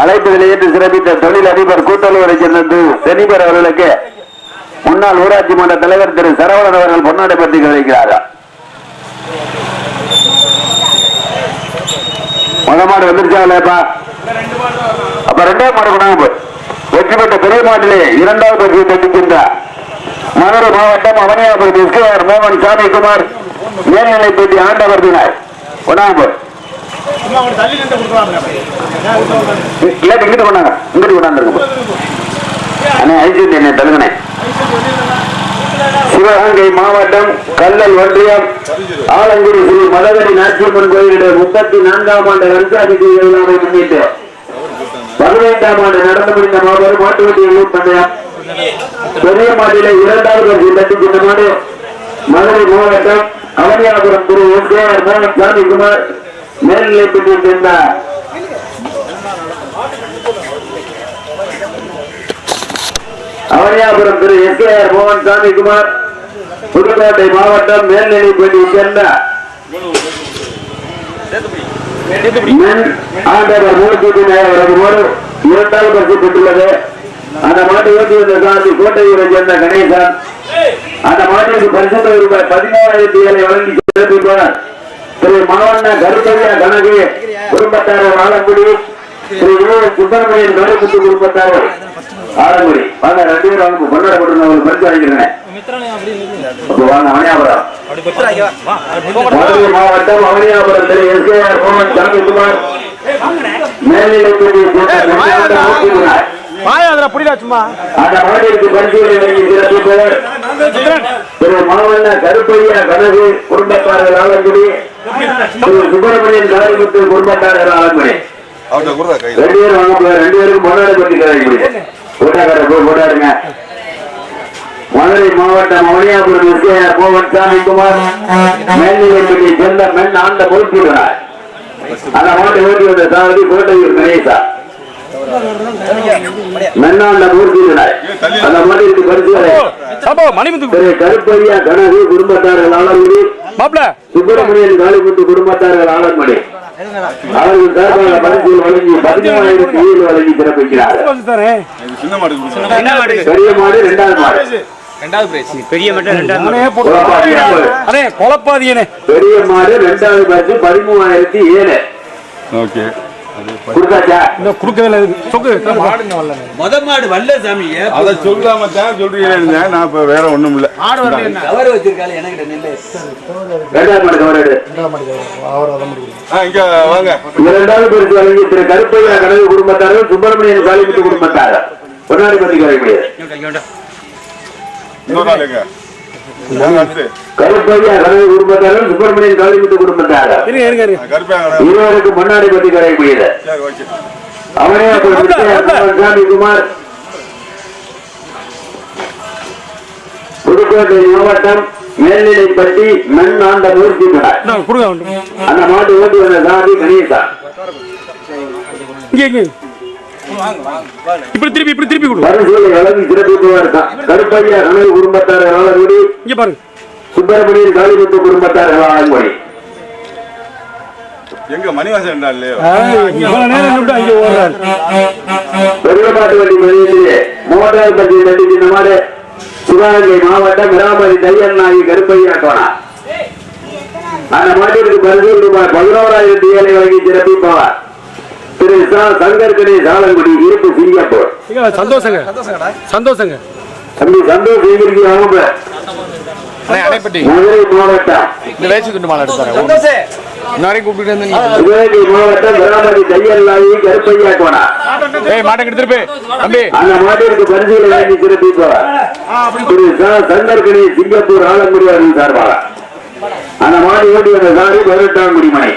அழைப்பதில் ஏற்று சிறப்பித்த தொழில் அதிபர் கூட்டலுவரை சேர்ந்த செனிபர் அவர்களுக்கு முன்னாள் ஊராட்சி மன்ற தலைவர் திரு சரவணன் அவர்கள் பொன்னாடை பற்றி கிடைக்கிறார்கள் முத மாடு வந்துருச்சாங்களேப்பா அப்ப ரெண்டாவது மாடு கொண்டாங்க போய் வெற்றி பெற்ற பெரிய மாட்டிலே இரண்டாவது பகுதியை தட்டிக்கின்ற மதுரை மாவட்டம் அவனியாபுரம் எஸ்கேஆர் மோகன் சாமிக்குமார் மேல்நிலை பேட்டி ஆண்டவர் தினார். கொண்டாங்க போய் இல்லாட்டி இங்கிட்டு கொண்டாங்க? இங்கிட்டு கொண்டாந்துருங்க அண்ணே ஐசிடி என்ன தருங்கண்ணே சிவகங்கை மாவட்டம் கல்லல் ஒன்றியம் ஆலங்குடி ஸ்ரீ மதகரி நாச்சியம்மன் கோயிலுடைய முப்பத்தி நான்காம் ஆண்டு ரன்சாதி விழாவை முன்னிட்டு பதினைந்தாம் ஆண்டு நடந்து முடிந்த மாபெரும் மாட்டு வண்டி பந்தயம் பெரிய மாட்டில இரண்டாவது வரிசை தட்டி சென்ற மாடு மதுரை மாவட்டம் Avaniyapuram Thiru S K. R. மோகன் சாமிக்குமார் மேல்நிலை பெற்று சேர்ந்தார் Avaniyapuram Thiru S K R மோகன் சாமிக்குமார் புதுக்கோட்டை மாவட்டம் மேல்நிலைப்பள்ளி சேர்ந்த மென் ஆண்டவர் மூர்த்தி அவரது மூலம் பரிசு பெற்றுள்ளது. அந்த மாட்டை ஓட்டி வந்த சாந்தி கோட்டையூரை சேர்ந்த கணேசன். அந்த மாட்டிற்கு பரிசு ரூபாய் பதிமூவாயிரத்தி ஏழை வழங்கி சிறப்பிப்பார். திரு மாவண்ண கருப்பையா கணக்கு குடும்பத்தாரர் ஆலங்குடி திரு சுப்பிரமணியன் கருப்புத்து குடும்பத்தாரர். ஆலங்குடி. வாங்க ரெண்டு பேரும் அவங்க கொண்டாடப்பட்டு பரிசு வாங்கிக்கிறேன். அப்போ வாங்க அவனியாபுரம் மாவட்டம் Avaniyapuram Thiru S K R மோகன் சாமிக்குமார் மேல்நிலைப்பள்ளி புரியல சும்மா. அந்த மாநிலத்து பரிசீலனை வழங்கி சிறப்பிப்பவர் திரு மாவண்ண கருப்பையா கனகு குடும்பத்தாரர் ஆலங்குடி திரு சுப்பிரமணியன் காரிமுத்து குடும்பத்தாரர் ஆலங்குடி. ரெண்டு பேரும் வாங்க ரெண்டு பேரும் கொண்டாட பற்றி கிடையாது கூட்டாக்கார போய் கொண்டாடுங்க மதுரை மாவட்டம் அவனியாபுரம் எஸ்கேஆர் மோகன் சாமிக்குமார் மேல்நிலைப்பள்ளி சேர்ந்த மென் ஆண்ட பொறுப்பிடுறார். அந்த மாட்டை ஓட்டி வந்த சாவடி கோட்டையூர் கணேசா. மென்னாண்ட மூர்த்தியினார் அந்த மாட்டிற்கு திரு கருப்பையா கனகு குடும்பத்தார்கள் மாப்ள. சுப்பிரமணியன் காளிமுத்து குடும்பத்தார்கள் ஆலங்குடி அவர்கள் சார்பாக பரிசில் வழங்கி பதிமூணாயிரத்தி ஏழு வழங்கி சிறப்பிக்கிறார். பெரிய மாடு இரண்டாவது பெரிய பரிசு பதிமூணாயிரத்தி ஏழு. ஓகே. மொத மாடு வல்ல சாமிங்க அதை சொல்லாம தான் சொல்றீங்க நான் இப்ப வேற ஒண்ணும் இல்ல. கவர் வச்சிருக்காரு எனக்கு நெல்லு. இரண்டாவது மாடு ஆ, இங்க வாங்க. இரண்டாவது பரிசு வழங்கி திரு கருப்பையா சுப்பிரமணியன் பொன்னாடி பத்தி இன்னொரு அடுத்து. கருப்பையா கனகு குடும்பத்தார்கள் சுப்பிரமணியன் இருங்க கருப்பேங்கடா இருவருக்கு முன்னாடி பத்தி சாமி குமார் புதுக்கோட்டை மாவட்டம் மேல்நிலைப்பட்டி மண் ஆண்ட மூர்த்தி. அந்த மாட்டு ஓட்டி வந்த சாதி கணேசா. இங்க இங்க. இப்படி திருப்பி இப்படி திருப்பி கொடு. வழங்கி சிறப்பிப்பவர் கருப்பையா கனவு குடும்பத்தார் இங்க பாருங்க. சுப்பிரமணியன் காளிமுத்து குடும்பத்தார் ஆலங்குடி எங்க மணிவாசன் பெருமாட்டு வண்டி சிவகங்கை மாவட்டம் நாயகி கருப்பையா கோணா அந்த மாட்டிற்கு பரிசு ரூபாய் பதினோராயிரத்தி ஏழை வழங்கி சிறப்பிப்பவர். திரு சங்கர் கணேஷ் ஆலங்குடி இருப்பு சிங்கப்பூர். இங்க சந்தோஷங்க. சந்தோஷங்க. தம்பி சந்தோஷ் எங்கிருக்கு அவங்க அணைப்பட்டி. மதுரை மாவட்டம் மாவட்டம் மிராமதி தையல் நாயகி கருப்பையா கோணா ஏய் மாட்டை எடுத்துட்டு போய். தம்பி. அந்த மாட்டிற்கு பரிசீலனை வழங்கி சிறப்பிப்பவர் திரு சங்கர் கணேஷ் சிங்கப்பூர் ஆலங்குடி அவர்கள் சார்பாக. அந்த மாடி ஓட்டி வந்த சாரி பதினெட்டாம் குடிமனை.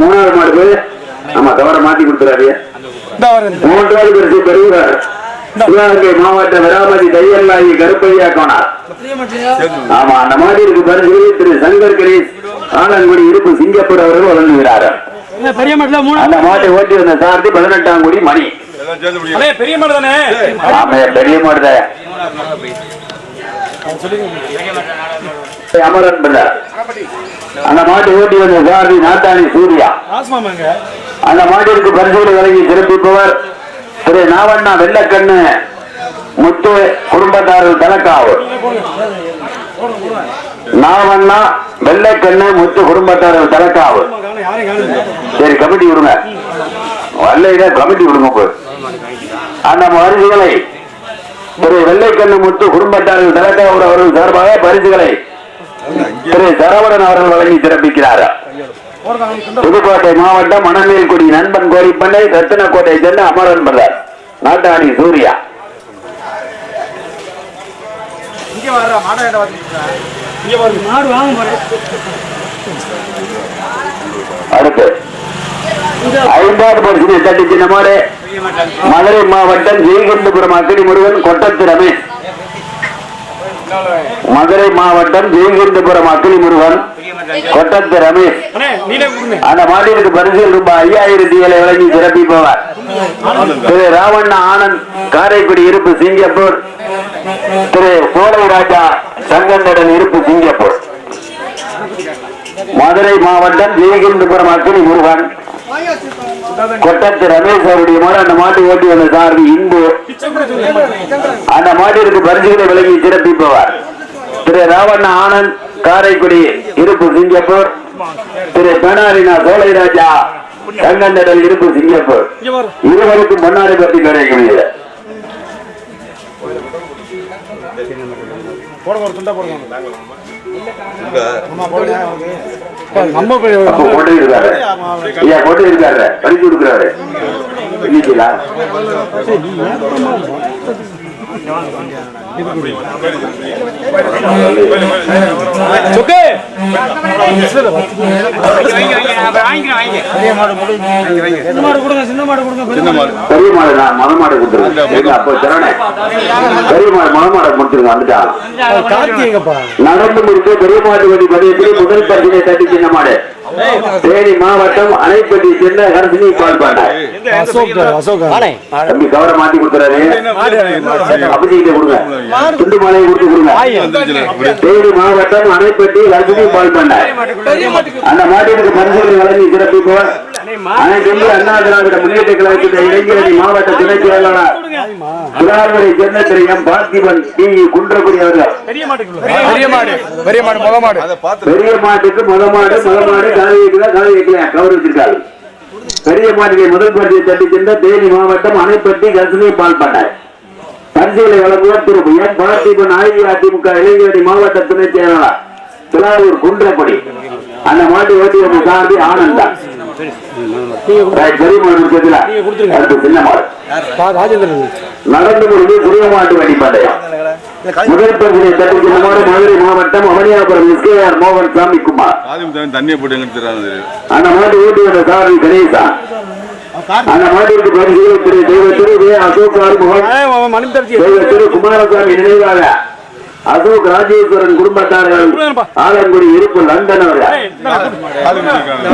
மூணாவது மாடு ஆமா தவற மாத்தி கொடுத்துறாரு. மூன்றாவது பரிசு பெறுகிறார் சிவகங்கை மாவட்ட விராமதி தையல்லாயி கருப்பையா கோனார். ஆமா அந்த மாதிரி பரிசு திரு சங்கர் கணேஷ் ஆலங்குடி இருப்பு சிங்கப்பூர் அவர்கள் வழங்குகிறார் பெரிய மாட்டுல மூணு அந்த மாட்டை ஓட்டி வந்த சாரதி பதினெட்டாம் குடி மணி. பெரிய மாடு தானே? ஆமா பெரிய மாடு அமரன் பிள்ளை. அந்த மாட்டு ஓட்டி வந்த சாரதி நாட்டாணி சூர்யா. அந்த மாட்டிற்கு பரிசோடு வழங்கி சிறப்பிப்பவர் திரு நாவண்ணா வெள்ளக்கண்ணு முத்து குடும்பத்தாரர் தலக்காவு நாவண்ணா வெள்ளைக்கண்ணு முத்து குடும்பத்தாரர் தலைக்காவு. சரி கமிட்டி விடுங்க. வல்லையில கமிட்டி விடுங்க போய். அந்த பரிசுகளை திரு வெள்ளைக்கண்ணு முத்து குடும்பத்தாரர் தலக்காவூர் அவர்கள் சார்பாக பரிசுகளை திரு சரவணன் அவர்கள் வழங்கி சிறப்பிக்கிறார் புதுக்கோட்டை மாவட்டம் மணமேல்குடி நண்பன் கோரிப்பண்ணை ரத்தினக்கோட்டை சென்று அமரன் பிரதர் நாட்டாணி சூர்யா. இங்க பாருங்க மாடு வாங்க பாருங்க அடுத்து. ஐந்தாவது பரிசு தட்டி சின்ன மாடு. மதுரை மாவட்டம் ஜெயகந்தபுரம் அக்கடி முருகன் கொட்டத்து ரமேஷ். மதுரை மாவட்டம் ஜெயகந்தபுரம் அக்கினி முருகன் கொட்டத்து ரமேஷ். அந்த மாட்டிற்கு பரிசில் ரூபாய் ஐயாயிரத்தி ஏழை வழங்கி சிறப்பிப்பவர். திரு ராவண்ண ஆனந்த் காரைக்குடி இருப்பு சிங்கப்பூர். திரு கோடை ராஜா சங்கந்தடன் இருப்பு சிங்கப்பூர். மதுரை மாவட்டம் ஜெயகிந்தபுரம் அக்கினி முருகன். கொட்டத்து ரமேஷ் அவருடைய மாடு அந்த மாட்டு ஓட்டி வந்த சார்பி இன்பு. அந்த மாட்டிற்கு பரிசுகளை விலகி சிறப்பிப்பவர். திரு ராவண்ண ஆனந்த் காரைக்குடி இருப்பு சிங்கப்பூர். திரு பெனாரினா சோலைராஜா சங்கந்தடல் இருப்பு சிங்கப்பூர். இருவருக்கும் பொன்னாரை பற்றி அப்ப கொண்டு இருக்காரு. ஐயா கொண்டு இருக்காரு. பரிசு கொடுக்குறாரு. மாடு கொடுங்க சின்ன மாடு கொடுங்க பெரிய மாடு. பெரிய மாடு நான் மத மாடு கொடுத்துருக்கேன் அப்போ சரணே பெரிய மாடு மத மாடு கொடுத்துருங்க வந்துட்டான் கார்த்தி நடந்து முடித்து பெரிய மாடு வண்டி பதியத்தில் முதல் பரிசினை தட்டி சின்ன மாடு தேனி மாவட்டம் அணைப்பட்டி சின்ன கரசினி பால் தம்பி கவரை மாத்தி கொடுத்துறாரு. கொடுங்க. துண்டு மாலையை கொடுத்து கொடுங்க. தேனி மாவட்டம் அணைப்பட்டி கரசினி பால் அந்த மாட்டிற்கு பரிசுகளை வழங்கி சிறப்பிப்போர் அனைத்து அண்ணா திராவிட முன்னேற்ற கழகத்தின் இளைஞரணி மாவட்ட துணை செயலாளர் திராவிட சேர்ந்த திரு எம். பார்த்திபன் டி. குன்றக்குடி அவர்கள். பெரிய மாடு பெரிய மாடு முத மாடு. பெரிய மாட்டுக்கு முத மாடு முத மாடு காலை வைக்கல காலை வைக்கல கவர் வச்சிருக்காரு பெரிய மாட்டுக்கு முதல் பட்டியை தட்டி சென்ற தேனி மாவட்டம் அணைப்பட்டி கசினி பால் பண்ணார் பரிசுகளை வழங்குவார் திரு. என் பார்த்திபன் அஇஅதிமுக இளைஞரணி மாவட்ட துணை செயலாளர். திலாவூர் குன்றக்குடி. அந்த மாட்டு ஓட்டி வந்த சார்பி ஆனந்தா நடந்து முடிந்து புதிய மாட்டு வண்டி பந்தயம் முதல் பகுதியை தட்டி சென்ற மாடு மதுரை மாவட்டம் அவனியாபுரம் எஸ்கேஆர் மோகன் சாமி குமார். தண்ணியை போட்டு அந்த மாட்டு ஊட்டி வந்த சாமி கணேசா. அந்த மாட்டிற்கு பரிசுகளை திரு தெய்வத்திரு அசோக் குமாரசாமி நினைவாக. அசோக் ராஜேஸ்வரன் குடும்பத்தார்கள் ஆலங்குடி இருப்பு லண்டன் அவர்கள்.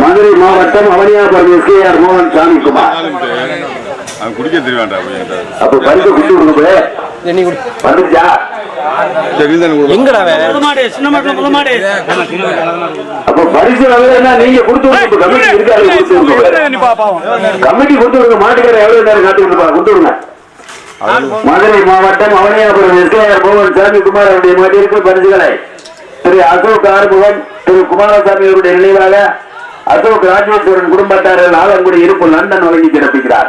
மதுரை மாவட்டம் அவனியாபுரம் எஸ்கேஆர் மோகன் சாமி குமார் குடிக்க தெரியவாண்டா அப்படின்ட்டு அப்ப பரிசு குட்டு கொடுங்க எண்ணி கொடு. வந்துச்சா கமிட்டி இருக்காரு கொடுத்து மாட்டுக்கார எவ்வளவு நேரம் கொடுப்பா? கொடுத்து விடுங்க மதுரை மாவட்டம் அவனியாபுரம் எஸ்கேஆர் மோகன் சாமி குமார் அவருடைய மாட்டிற்கு பரிசுகளை திரு அசோக் ஆறுமுகம் திரு குமாரசாமி அவருடைய நினைவாக அசோக் ராஜேஸ்வரன் குடும்பத்தார்கள் ஆலங்குடி இருப்பு லண்டன் வழங்கி சிறப்பிக்கிறார்.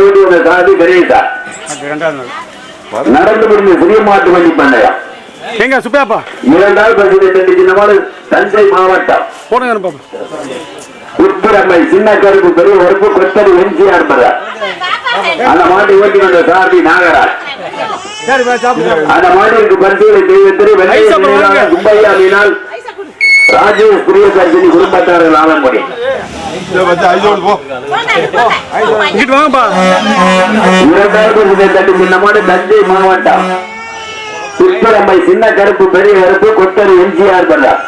வீட்டு வந்த சாதி கணேசா. நடந்து முடிந்த சிறிய மாட்டு வண்டி பந்தயம் எங்க சுப்பையாப்பா? இரண்டாவது தஞ்சை மாவட்டம். போடுங்க உட்புறமை சின்ன கருப்பு பெரிய உறுப்பு கொத்தடி எம்ஜிஆர் பிரதர் அந்த மாட்டை ஓட்டி வந்த சாரதி நாகராஜ். சரி பா சாப்பிடு. அந்த மாட்டிற்கு பரிசுகளை தெய்வத்திரு வெள்ளைய ஐசா போடுங்க. மீனான கும்பையா மீனால் ராஜேஷ் பிரியதர்ஷினி குடும்பத்தார்கள் ஆலங்குடி தஞ்சை மாவட்டம். உட்புறமை சின்ன கருப்பு பெரிய கருப்பு கொத்தடி எம்ஜிஆர் பிரதர்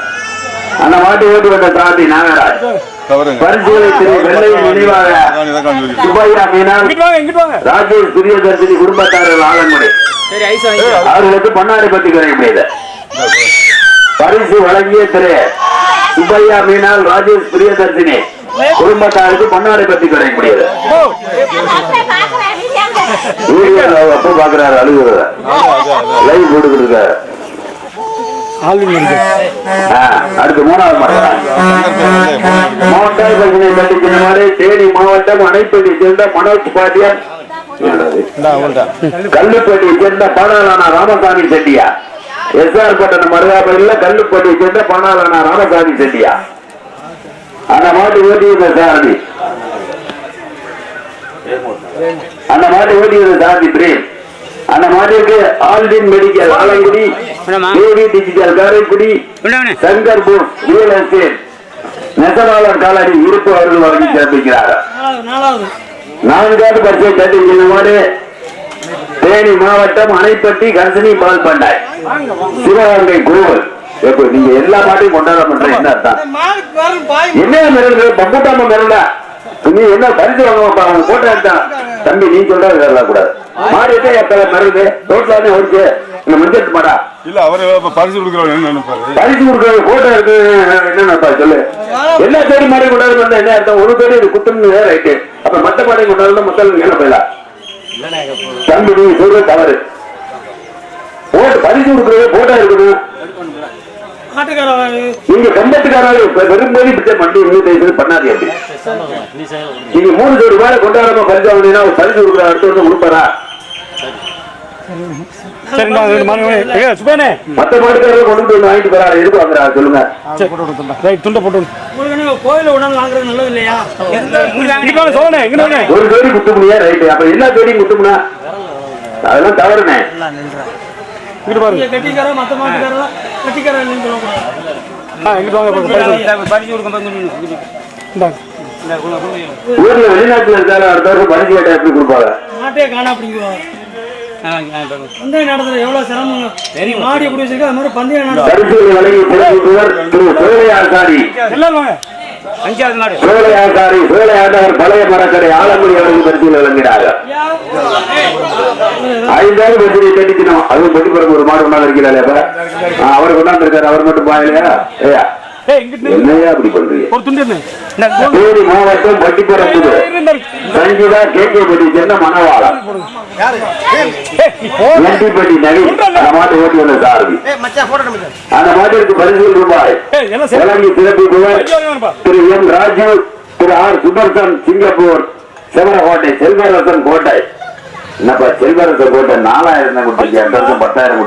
அந்த மாட்டை ஓட்டி வந்த சாரதி நாகராஜ். பரிசுகளை திரு நினைவாக. சுப்பையா ராஜேஷ் அவர்களுக்கு பரிசு வழங்கிய திரு சுப்பையா மீனால் ராஜேஷ் பிரியதர்சினி குடும்பத்தாருக்கு பண்ணாடை பற்றி கிடையாது வீடியோ அப்போ பாக்குறாரு அழுகுறத. லைவ் போட்டுக்கிட்டு இருக்காரு. அடுத்து மூணாவது மாவட்டாய் பகுதியை தேனி மாவட்டம் அணைப்பட்டியை சேர்ந்த மனோஜ் பாட்டியார் கல்லுப்பட்டியை சேர்ந்த பாடாளான ராமசாமி செட்டியா எஸ்ஆர் பட்டணம் மருதாபுரியில் கல்லுப்பட்டியை சேர்ந்த பாடாளான ராமசாமி செட்டியா அந்த மாட்டு ஓட்டியது சாரதி. அந்த மாட்டு ஓட்டியது சாரதி பிரேம். அந்த மாட்டிற்கு Aldrin medical Alangudi Devi digital Karaikudi Shankar Bose real estate நெசவாளர் காலடி இருப்பு அவர்கள் வழங்கி சிறப்பிக்கிறார்கள் நான்காவது பரிசை தட்டி மாடு தேனி மாவட்டம் அணைப்பட்டி கர்சனி பால் பண்ணாய் சிவகங்கை எப்ப நீங்க எல்லா மாட்டையும் கொண்டாட பண்ற என்ன அர்த்தம்? என்ன மிரண்டு பம்புட்டாம மிரண்டா? நீ என்ன பரிசு வாங்க போட்டோ எடுத்தான் தம்பி நீ சொல்றது வரலாம் கூடாது. மாடு எத்தனை மிரண்டு ரோட்ல ஓடிச்சு. இந்த மஞ்சள் மாடா இல்ல அவரு இப்ப பரிசு கொடுக்குறவங்க என்ன நினைப்பாரு? பரிசு போட்டோ சொல்லு. எல்லா தேடி மாடையும் கொண்டாடு வந்தா என்ன அர்த்தம்? ஒரு தேடி இது குத்துன்னு ரைட்டு அப்ப மத்த மாடையும் கொண்டாடு மக்கள் என்ன போயிடலாம்? தம்பி நீங்க சொல்றது தவறு. போட்டு பரிசு கொடுக்கறது போட்டோ இருக்கணும் நீங்க கம்பத்துக்காரங்க வெறும்போது பிடிச்ச மண்டி செய்து பண்ணாதீங்க அப்படி. நீங்க மூணு கோடி ரூபாய் கொண்டாடாம பரிசு வாங்கினீங்கன்னா ஒரு பரிசு கொடுக்குற அடுத்த வருஷம் கொடுப்பாரா? மத்த கொண்டு வந்து வாங்கிட்டு போறாரு. எதுக்கு வாங்குறாரு சொல்லுங்க. ரைட் துண்டை போட்டு. கோயில உடனே வாங்குறது நல்லது இல்லையா ஒரு ஜோடி குத்துமுடியா ரைட்டு. அப்ப எல்லா ஜோடியும் குத்துமுனா? அதெல்லாம் தவறுனே. இங்கிட்டு பாருங்க. கட்டிக்கார மத்த மாட்டுக்காரெல்லாம் கட்டிக்கார இல்லைன்னு சொல்லக்கூடாது ஆ இங்கிட்டு வாங்க பரிசு இந்தாங்க ஊர்ல வெளிநாட்டுல இருக்காரு அடுத்த வருஷம் பரிசு கேட்டா எப்படி கொடுப்பாங்க? மாட்டே காணா அப்படிங்குவாங்க பந்தய நடத்துல எவ்வளவு சிரமம்? மாடி எப்படி வச்சிருக்கா அது மாதிரி பந்தய நட. பரிசுகளை வழங்கி சிறப்பிப்பவர் திரு சோழையாசாரி எல்லாரும் வாங்க. அஞ்சாவது நாடு. சோழையாசாரி சோழையாண்டவர் பழைய மரக்கடை ஆலங்குடி அவர்கள் பரிசுகள் வழங்கினார்கள். ஐந்தாவது பரிசுகளை கட்டிக்கணும். அதுவும் பட்டி பிறகு ஒரு மாடு கொண்டாந்து இருக்கிறாரு அப்ப. அவர் கொண்டாந்து இருக்காரு அவர் மட்டும் பாயலையா ஏயா. என்னையா அப்படி பண்றீங்க? மணவாளம் நகை. அந்த மாட்டு ஓட்டி வந்த சாரதி. அந்த மாட்டிற்கு பரிசுகள் ரூபாய். ஏய் எல்லாம் சரி வழங்கி சிறப்பிப்பவர் இங்க வாங்க, வாங்கப்பா. Thiru M Raju Thiru R Sudarshan Singapore Sevarakottai Selvarasan கோட்டை. என்னப்பா செல்வரசன் கோட்டை நாலாயிரம் தான் கொடுத்துருக்கேன் அடுத்த வருஷம் பத்தாயிரம்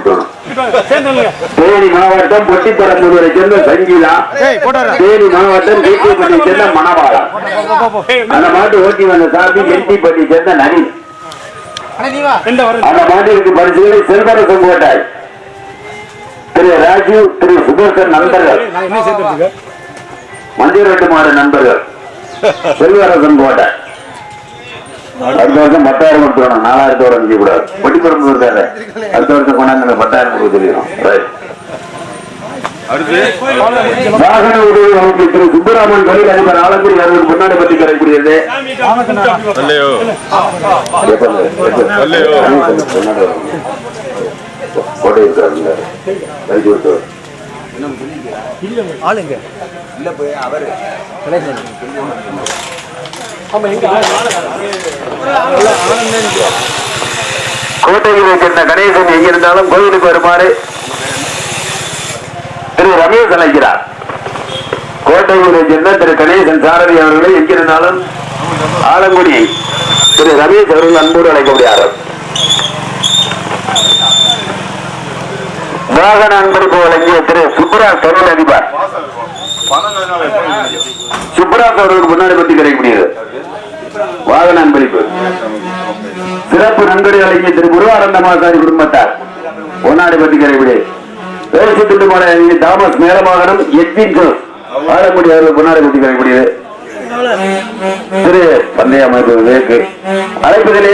நில்லுங்க. தேனி மாவட்டம் பொட்டிப்பரம்பூரை சேர்ந்த சங்கீதா தேனி மாவட்டம் கேகேபட்டி சேர்ந்த மணவாளம் ஏய், அந்த மாட்டு ஓட்டி வந்த சார்பி என்டிபட்டி சேர்ந்த வருது அந்த மாட்டிற்கு பரிசுகளை செல்வரசன் கோட்டாய் திரு ராஜு திரு சுதர்சன் நண்பர்கள். மாடு நண்பர்கள். செல்வரசன் கோட்டை அடுத்த வருஷம் பத்தாயிரம் கொடுத்துடணும் நாலாயிரத்தோட நிக்க கூடாது. பொட்டிப்பரம்பு இருக்காரு அடுத்த வருஷம் கொண்டாந்து பத்தாயிரம் கொடுக்க அடுத்து. வாகன உதவி அமைப்பு திரு சுப்பராமன் தொழில் அதிபர் ஆலங்குடி முன்னாடி பற்றி. கோட்டை இருக்கிறாங்க ரைட் விட்டு கோட்டையில் இருக்கின்ற கணேசன் எங்கிருந்தாலும் கோயிலுக்கு வருமாறு திரு ரமேஷ் அழைக்கிறார். கோட்டையில் இருக்கின்ற திரு கணேசன் சாரதி அவர்களை எங்கிருந்தாலும் ஆலங்குடி திரு ரமேஷ் அவர்கள் அன்போடு அழைக்க முடியாது. வாகன அன்பளிப்பு வழங்கிய திரு சுப்ரா தொழில் அதிபர் சுப்ராஜ் அவர்களுக்கு முன்னாடி பற்றி கிடைக்க முடியாது. வாகன அன்பளிப்பு சிறப்பு நன்கொடை வழங்கிய திரு முருகானந்தமாசாரி குடும்பத்தார். ஒன்னாடி பற்றி கிடைக்கூடிய பேசி திட்டுமாட தாமஸ் மேலமாகனம் எட்வின் ஜோஸ். வாழக்கூடிய அவர்கள் முன்னாடி பற்றி கிடைக்கூடியது திரு பந்தய அமைப்பு அழைப்பதிலே